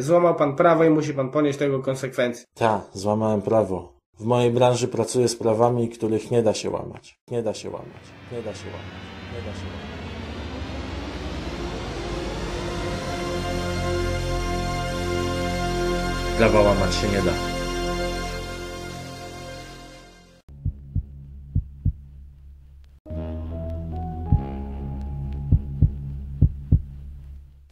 złamał pan prawo i musi pan ponieść tego konsekwencje. Ta, złamałem prawo. W mojej branży pracuję z prawami, których nie da się łamać. Nie da się łamać. Nie da się łamać. Nie da się łamać. Prawa łamać się nie da.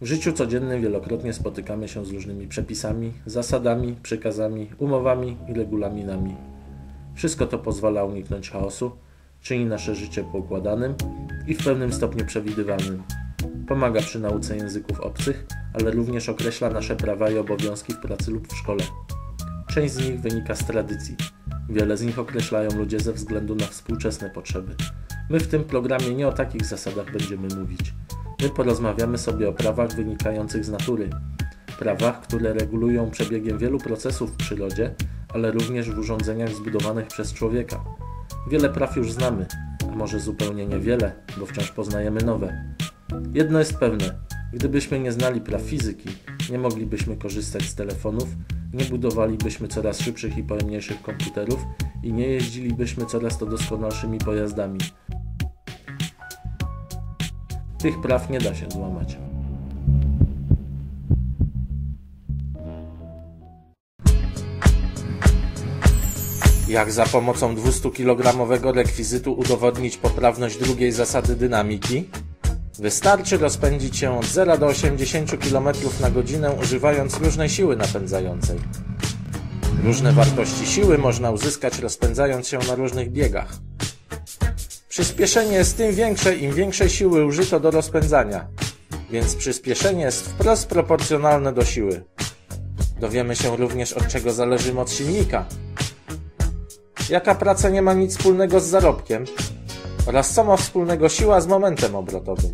W życiu codziennym wielokrotnie spotykamy się z różnymi przepisami, zasadami, przykazami, umowami i regulaminami. Wszystko to pozwala uniknąć chaosu, czyni nasze życie poukładanym i w pewnym stopniu przewidywalnym. Pomaga przy nauce języków obcych, ale również określa nasze prawa i obowiązki w pracy lub w szkole. Część z nich wynika z tradycji. Wiele z nich określają ludzie ze względu na współczesne potrzeby. My w tym programie nie o takich zasadach będziemy mówić. My porozmawiamy sobie o prawach wynikających z natury. Prawach, które regulują przebiegiem wielu procesów w przyrodzie, ale również w urządzeniach zbudowanych przez człowieka. Wiele praw już znamy, a może zupełnie niewiele, bo wciąż poznajemy nowe. Jedno jest pewne: gdybyśmy nie znali praw fizyki, nie moglibyśmy korzystać z telefonów, nie budowalibyśmy coraz szybszych i pojemniejszych komputerów i nie jeździlibyśmy coraz to doskonalszymi pojazdami. Tych praw nie da się złamać. Jak za pomocą 200-kilogramowego rekwizytu udowodnić poprawność drugiej zasady dynamiki? Wystarczy rozpędzić się od 0 do 80 km na godzinę używając różnej siły napędzającej. Różne wartości siły można uzyskać rozpędzając się na różnych biegach. Przyspieszenie jest tym większe, im większej siły użyto do rozpędzania, więc przyspieszenie jest wprost proporcjonalne do siły. Dowiemy się również od czego zależy moc silnika. Jaka praca nie ma nic wspólnego z zarobkiem oraz co ma wspólnego siła z momentem obrotowym.